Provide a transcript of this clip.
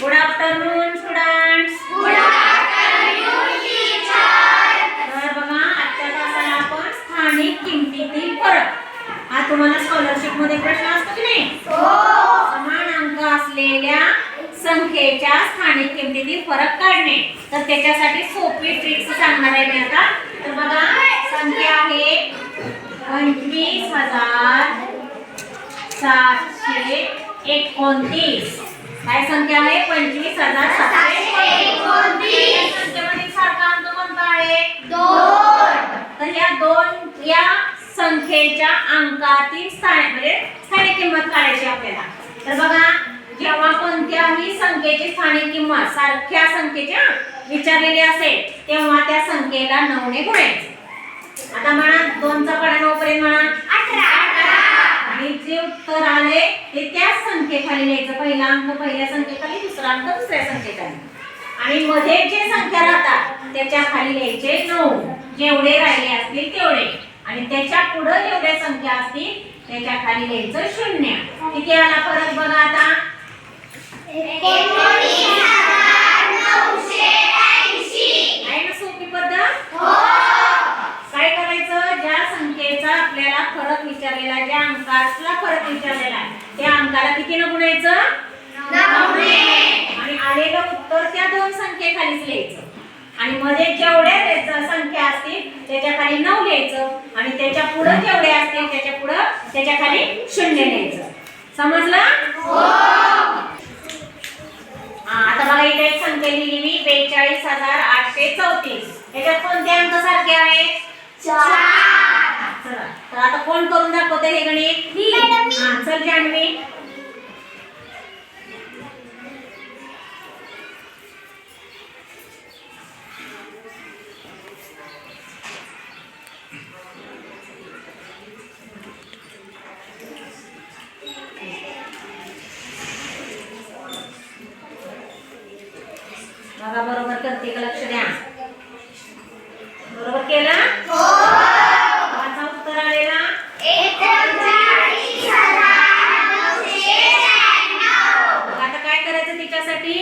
Good afternoon students तर बघा आजच्या तासाला आपण स्थानिक किमतीतील फरक. हा तुम्हाला स्कॉलरशिपमध्ये प्रश्न असतो की नाही? समान अंक असलेल्या संख्येच्या स्थानिक किमतीतील फरक काढणे. तर त्याच्यासाठी सोपी ट्रिक्स सांगणार आहे मी आता. तर बघा सातशे एकोणतीस. काय संख्या आहे? पंचवीस हजार सातशे एकोणतीस. संख्येमध्ये सारखा अंक कोणता आहे? दोन. तर या दोन या संख्येच्या अंकातील स्थानिक म्हणजे स्थानिक किंमत काढायची आपल्याला. तर बघा जेव्हा कोणत्याही संख्येची स्थानिक किंमत सारख्या संख्येच्या विचारलेली असेल तेव्हा त्या संख्येला नऊने गुणायचे आता म्हणा दोनचा कडा नऊ पर्यंत म्हणा. जे उत्तर आले ते त्याच संख्येखाली लिहायचं. पहिला अंक पहिल्या संख्येखाली दुसरा अंक दुसऱ्या संख्येखाली आणि मध्ये जे संख्या राहतात त्याच्याखाली लिहायचे नऊ. जेवढे राहिले असतील तेवढे. आणि त्याच्या पुढे जेवढ्या संख्या असतील त्याच्याखाली लिहायचं शून्य. किती आला फरक बघा आता आहे ना सोपी पद्धत काय करायचं ज्या संख्येचा आपल्याला फरक विचारलेला अंकातला फरक विचारलेला आहे, त्या अंकाला कितीनं गुणायचं आणि आलेलं उत्तर त्या दोन संख्येखालीच लिहायचं. आणि मध्ये जेवढ्या संख्या असतील त्याच्याखाली नऊ लिहायचं. आणि त्याच्या पुढे जेवढे असतील त्याच्या पुढे त्याच्याखाली शून्य लिहायचं. समजलं? हा, आता बघा इथे एक संख्या लिहिली मी बेचाळीस हजार आठशे चौतीस. याच्यात कोणते अंक सारखे आहेत? चला. तर आता कोण करून दाखवते हे गणित? हा चल जान्हवी. बघा बरोबर करते का लक्ष त्यासाठी